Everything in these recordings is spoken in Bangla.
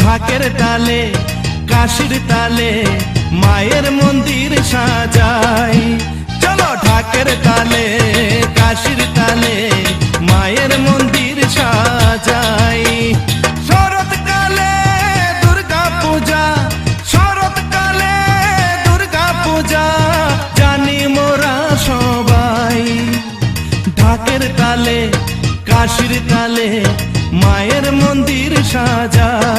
ঢাকের তালে কাশির তালে, মায়ের মন্দির সাজাই। চলো ঢাকের তালে, কাশির তালে, মায়ের মন্দির সাজাই। শরৎকালে দুর্গা পূজা শরৎকালে দুর্গা পূজা, জানি মোরা সবাই। ঢাকের তালে, কাশির তালে, মায়ের মন্দির সাজাই।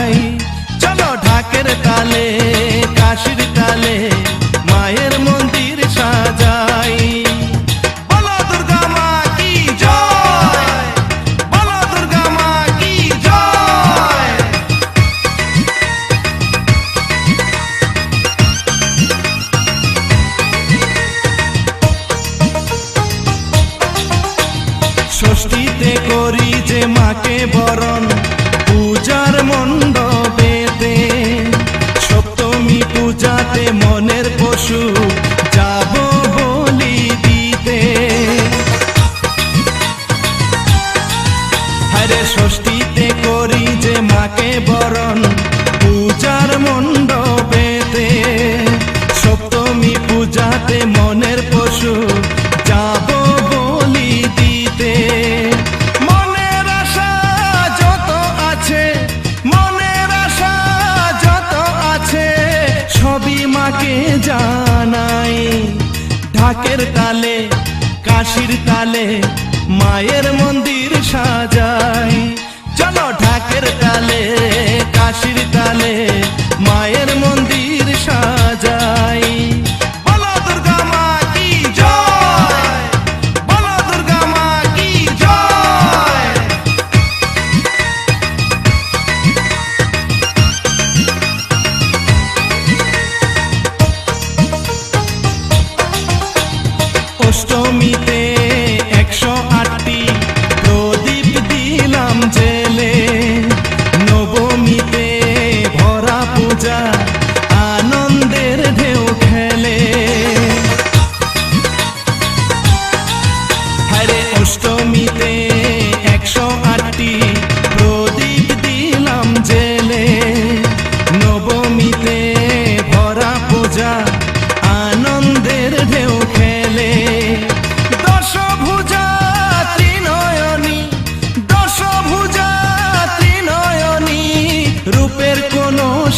তালে, কাশির তালে মায়ের মন্দির সাজাই। বলো দুর্গা মা ষষ্ঠীতে করি যে মাকে বরণ, পূজার মণ্ডপেতে পূজাতে মনের পশু। ঢাকের তালে কাশির তালে মায়ের মন্দির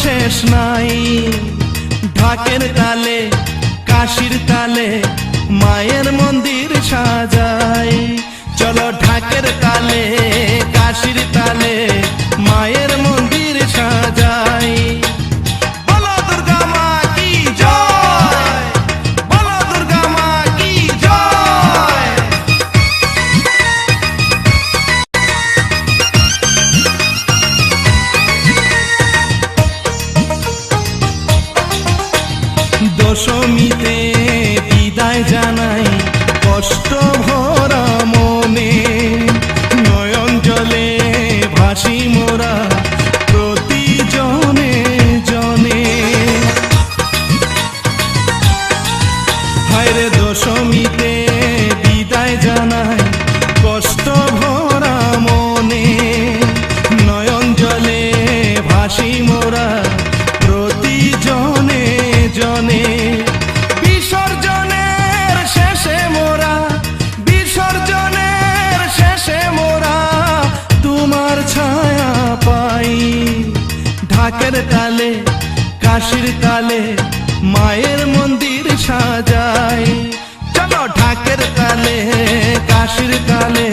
শেষ নাই। ঢাকের তালে, কাশির তালে, মায়ের মন্দির সাজাই। চলো ঢাকের তালে, কাশির তালে, মায়ের দশমীতে বিদায় জানাই কষ্ট ভরা মনে নয়ন জলে ভাসি মোরা। ঢাকের তালে, কাশির তালে, মায়ের মন্দির সাজাই। চলো ঢাকের তালে, কাশির তালে,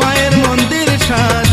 মায়ের মন্দির সাজাই।